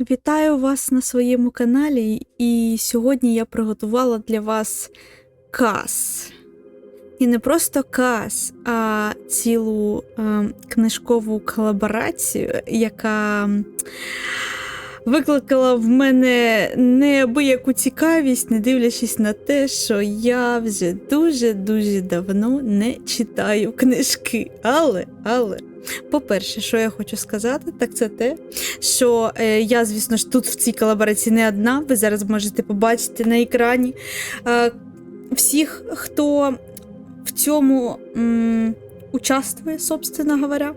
Вітаю вас на своєму каналі, і сьогодні я приготувала для вас каз. І не просто каз, а цілу е, книжкову колаборацію, яка викликала в мене неабияку цікавість, не дивлячись на те, що я вже дуже-дуже давно не читаю книжки. Але, але. По-перше, що я хочу сказати, так це те, що е, я, звісно ж, тут в цій колаборації не одна. Ви зараз можете побачити на екрані е, всіх, хто в цьому м, участвує, собственно говоря.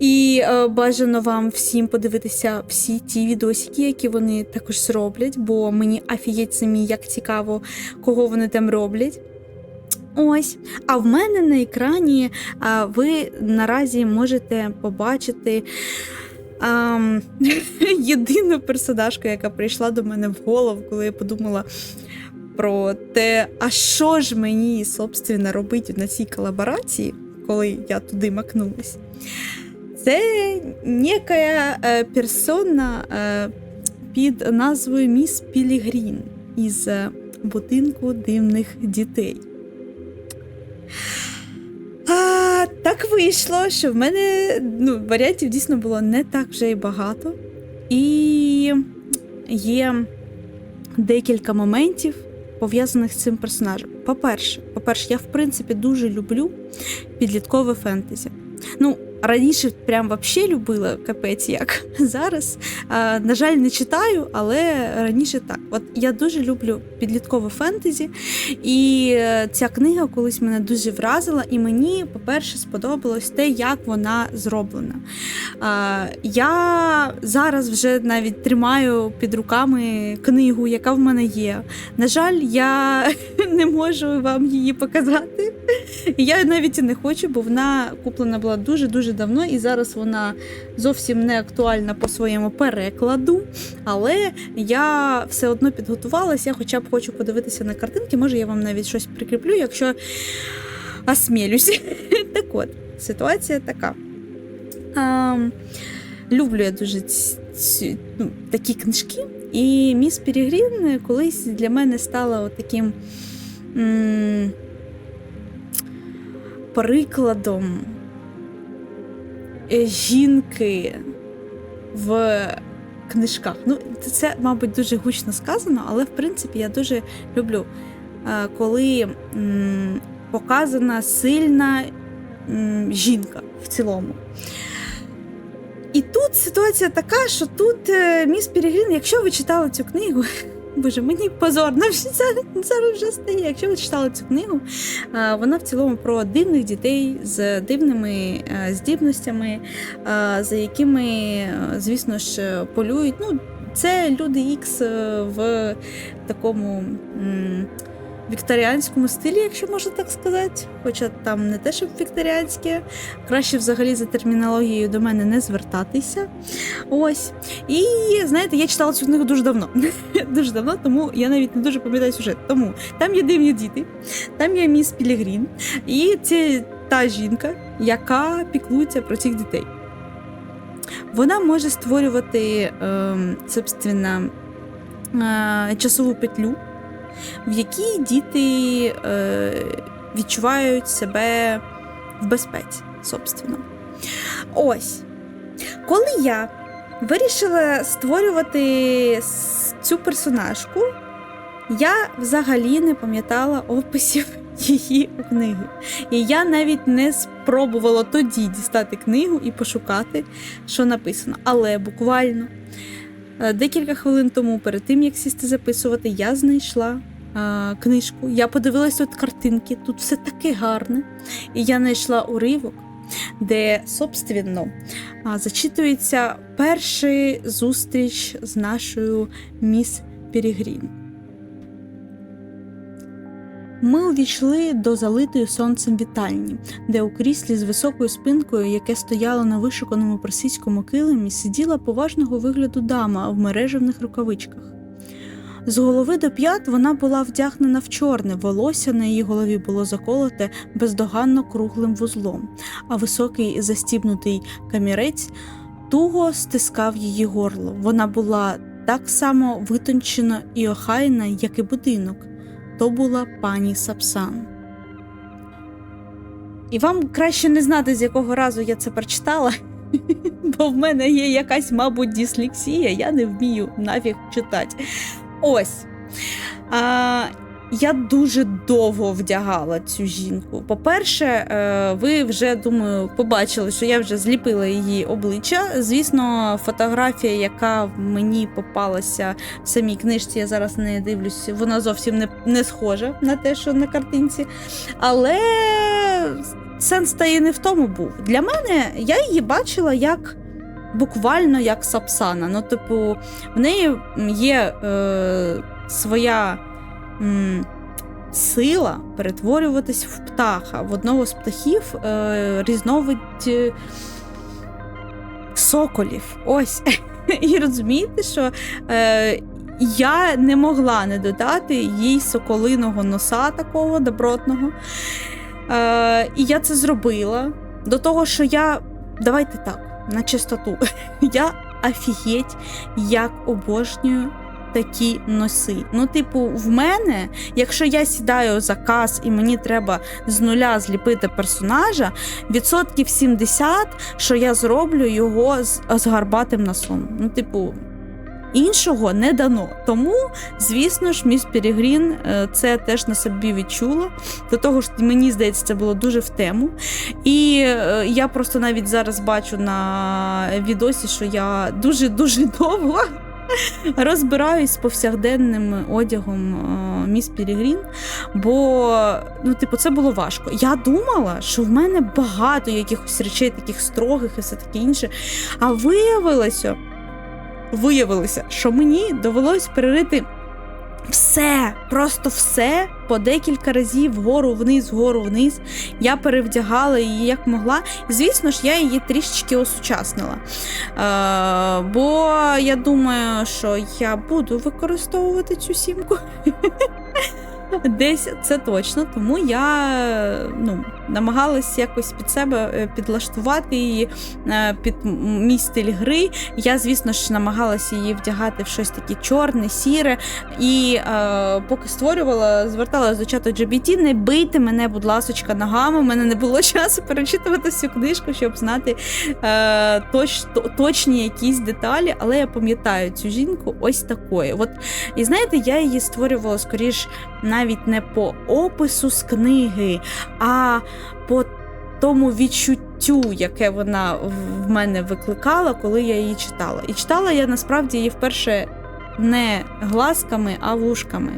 І е, бажано вам всім подивитися всі ті відосики, які вони також зроблять, бо мені афієть самі як цікаво, кого вони там роблять. Ось, а в мене на екрані а, ви наразі можете побачити ам, єдину персонажку, яка прийшла до мене в голову, коли я подумала про те, а що ж мені, собственно, робити на цій колаборації, коли я туди макнулась. Це некая е, персона е, під назвою Міс Пілігрін із е, будинку дивних дітей. А, так вийшло, що в мене ну, варіантів дійсно було не так вже і багато. І є декілька моментів, пов'язаних з цим персонажем. По-перше, по-перше, я в принципі дуже люблю підліткове фентезі. Ну, раніше прям вообще любила капець як зараз. А, на жаль, не читаю, але раніше так. От я дуже люблю підліткове фентезі, і е, ця книга колись мене дуже вразила, і мені, по-перше, сподобалось те, як вона зроблена. А, я зараз вже навіть тримаю під руками книгу, яка в мене є. На жаль, я не можу вам її показати. Я навіть і не хочу, бо вона куплена була дуже-дуже давно, і зараз вона зовсім не актуальна по своєму перекладу. Але я все одно підготувалася, я хоча б хочу подивитися на картинки. Може, я вам навіть щось прикріплю, якщо осмілюсь. Так от, ситуація така. Люблю я дуже ну, такі книжки. І міс Пірігрін колись для мене стала таким прикладом е, жінки в книжках. Ну, це, мабуть, дуже гучно сказано, але в принципі я дуже люблю, е, коли показана сильна жінка в цілому. І тут ситуація така, що тут е, міс Пірігрін, якщо ви читали цю книгу, боже, мені позорно зараз, зараз вже стає. Якщо ви читали цю книгу, вона в цілому про дивних дітей з дивними здібностями, за якими, звісно ж, полюють. Ну, це люди Ікс е, в такому. Вікторіанському стилі, якщо можна так сказати, хоча там не те, щоб вікторіанське, краще взагалі за термінологією до мене не звертатися. Ось. І знаєте, я читала цю книгу дуже давно. дуже давно, тому я навіть не дуже пам'ятаю сюжет. Тому там є дивні діти, там є міс Пілігрін, і це та жінка, яка піклується про цих дітей. Вона може створювати, ем, собственно, е, часову петлю, в якій діти е, відчувають себе в безпеці, собственно. Ось. Коли я вирішила створювати цю персонажку, я взагалі не пам'ятала описів її книги. І я навіть не спробувала тоді дістати книгу і пошукати, що написано. Але буквально е, декілька хвилин тому, перед тим як сісти записувати, я знайшла е, книжку. Я подивилась тут картинки, тут все таке гарне. І я знайшла уривок, де, собственно, а, зачитується перша зустріч з нашою міс Пірігрін. Ми увійшли до залитої сонцем вітальні, де у кріслі з високою спинкою, яке стояло на вишуканому персидському килимі, сиділа поважного вигляду дама в мережевних рукавичках. З голови до п'ят вона була вдягнена в чорне, волосся на її голові було заколоте бездоганно круглим вузлом, а високий застібнутий камірець туго стискав її горло. Вона була так само витончена і охайна, як і будинок. То була пані Сапсан. І вам краще не знати, з якого разу я це прочитала, бо в мене є якась, мабуть, дислексія, я не вмію нафіг читати. Ось. А, я дуже довго вдягала цю жінку. По-перше, е, ви вже думаю, побачили, що я вже зліпила її обличчя. Звісно, фотографія, яка мені попалася в самій книжці, я зараз на неї дивлюсь, вона зовсім не, не схожа на те, що на картинці. Але сенс та і не в тому був. Для мене я її бачила як. Буквально як Сапсана. Ну, типу, в неї є е, своя м, сила перетворюватись в птаха. В одного з птахів е, різновид е, соколів. Ось. І розумієте, що е, я не могла не додати їй соколиного носа такого добротного. Е, і я це зробила. До того, що я. Давайте так, на чистоту. Я офігеть, як обожнюю такі носи. Ну, типу, в мене, якщо я сідаю за каз і мені треба з нуля зліпити персонажа, відсотків 70, що я зроблю його з, з гарбатим носом. Ну, типу. Іншого не дано. Тому, звісно ж, міс Перегрін е, це теж на собі відчула. До того ж, мені здається, це було дуже в тему. І е, я просто навіть зараз бачу на відосі, що я дуже-дуже довго розбираюсь з повсякденним одягом е, міс Перегрін, бо ну, типу, це було важко. Я думала, що в мене багато якихось речей, таких строгих і все таке інше. А виявилося, виявилося, що мені довелось перерити все, просто все по декілька разів вгору вниз, вгору вниз. Я перевдягала її як могла. Звісно ж, я її трішечки осучаснила. Е, бо я думаю, що я буду використовувати цю сімку. Десь це точно, тому я ну, намагалась якось під себе е, підлаштувати її е, під мій стиль гри. Я, звісно ж, намагалася її вдягати в щось таке чорне, сіре. І е, поки створювала, зверталася до чату GBT, не бийте мене, будь ласочка, ногами. У мене не було часу перечитувати всю книжку, щоб знати е, точ, точні якісь деталі, але я пам'ятаю цю жінку ось такою. От, і знаєте, я її створювала скоріш навіть не по опису з книги, а по тому відчуттю, яке вона в- мене викликала, коли я її читала. І читала я насправді її вперше. Не глазками, а вушками.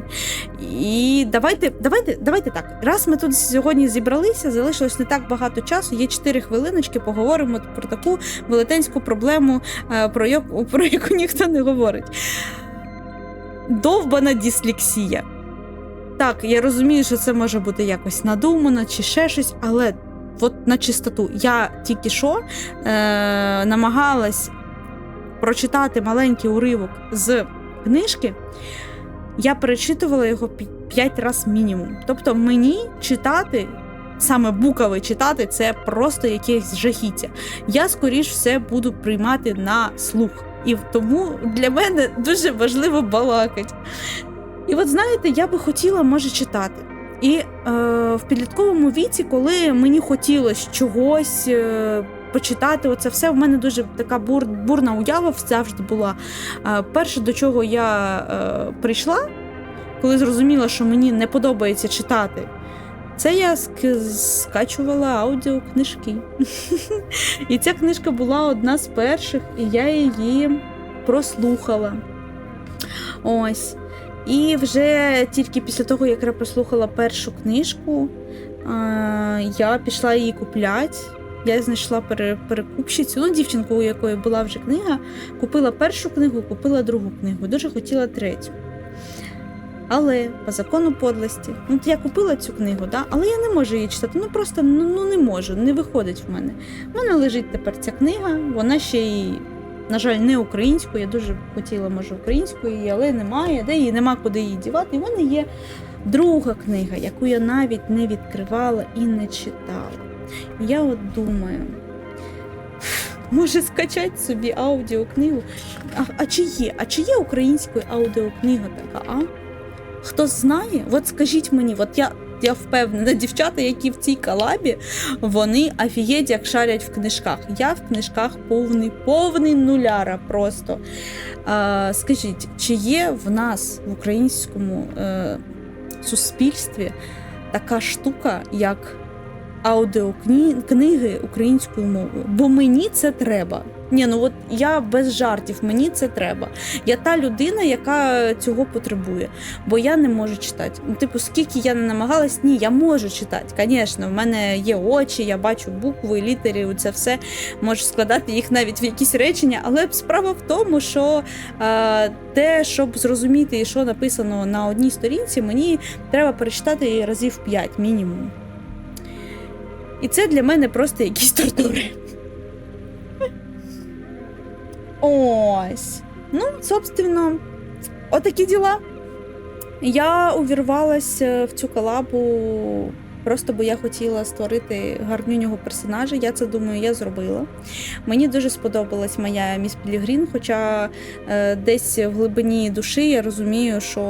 І давайте, давайте, давайте так. Раз ми тут сьогодні зібралися, залишилось не так багато часу. Є 4 хвилиночки, поговоримо про таку велетенську проблему, е, про яку, про яку ніхто не говорить. Довбана дислексія. Так, я розумію, що це може бути якось надумано чи ще щось, але от на чистоту. Я тільки що е, намагалась прочитати маленький уривок з книжки, я перечитувала його 5 разів мінімум. Тобто мені читати. Саме букви читати це просто якесь жахіття. Я скоріш все буду приймати на слух. І тому для мене дуже важливо балакати. І от знаєте, я би хотіла, може, читати. І е, в підлітковому віці, коли мені хотілося чогось е, почитати, оце все в мене дуже така бур, бурна уява завжди була. Е, перше, до чого я е, прийшла, коли зрозуміла, що мені не подобається читати, це я ск- скачувала аудіокнижки. І ця книжка була одна з перших, і я її прослухала. Ось. І вже тільки після того, як я прослухала першу книжку, я пішла її купляти. Я знайшла пере- перекупщицю, ну, дівчинку, у якої була вже книга, купила першу книгу, купила другу книгу, дуже хотіла третю. Але по закону подлості, ну я купила цю книгу, да? але я не можу її читати. Ну просто ну, ну не можу, не виходить в мене. У мене лежить тепер ця книга, вона ще й, на жаль, не українською. Я дуже хотіла, може, українською її, але немає, де її нема куди її дівати. І в мене є друга книга, яку я навіть не відкривала і не читала. Я от думаю. може скачати собі аудіокнигу. А, а чи є? А чи є українською аудіокнига така, а? Хто знає? От скажіть мені, от я. Я впевнена, дівчата, які в цій колабі, вони офігеть як шарять в книжках. Я в книжках повний, повний нуляра просто. А, скажіть, чи є в нас в українському е, суспільстві така штука, як аудіокниги українською мовою? Бо мені це треба. Ні, ну от я без жартів, мені це треба. Я та людина, яка цього потребує, бо я не можу читати. Ну, типу, скільки я не намагалась, ні, я можу читати. Звісно, в мене є очі, я бачу букви, літери, це все можу складати їх навіть в якісь речення. Але справа в тому, що е, те, щоб зрозуміти, що написано на одній сторінці, мені треба перечитати разів 5 мінімум. І це для мене просто якісь тортури. Ось. Ну, собственно, отакі діла. Я увірвалася в цю колабу просто бо я хотіла створити гарнюнього персонажа. Я це думаю, я зробила. Мені дуже сподобалась моя міс Пілігрін, хоча е, десь в глибині душі я розумію, що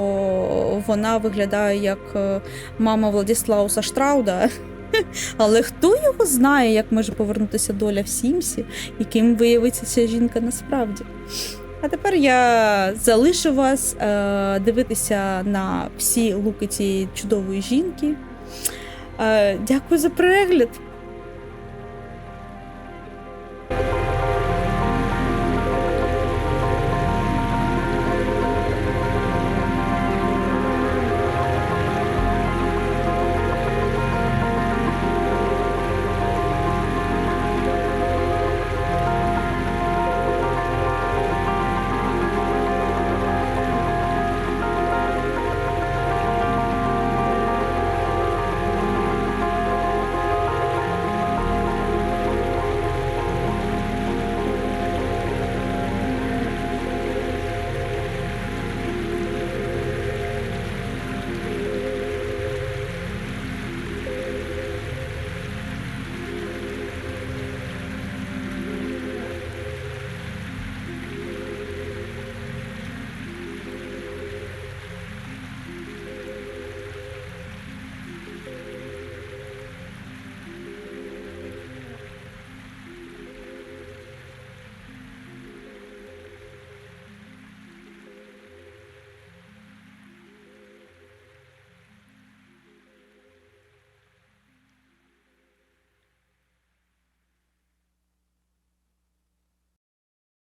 вона виглядає як е, мама Владіслауса Штрауда. Але хто його знає, як може повернутися доля в Сімсі, яким виявиться ця жінка насправді. А тепер я залишу вас е, дивитися на всі луки цієї чудової жінки. Е, дякую за перегляд.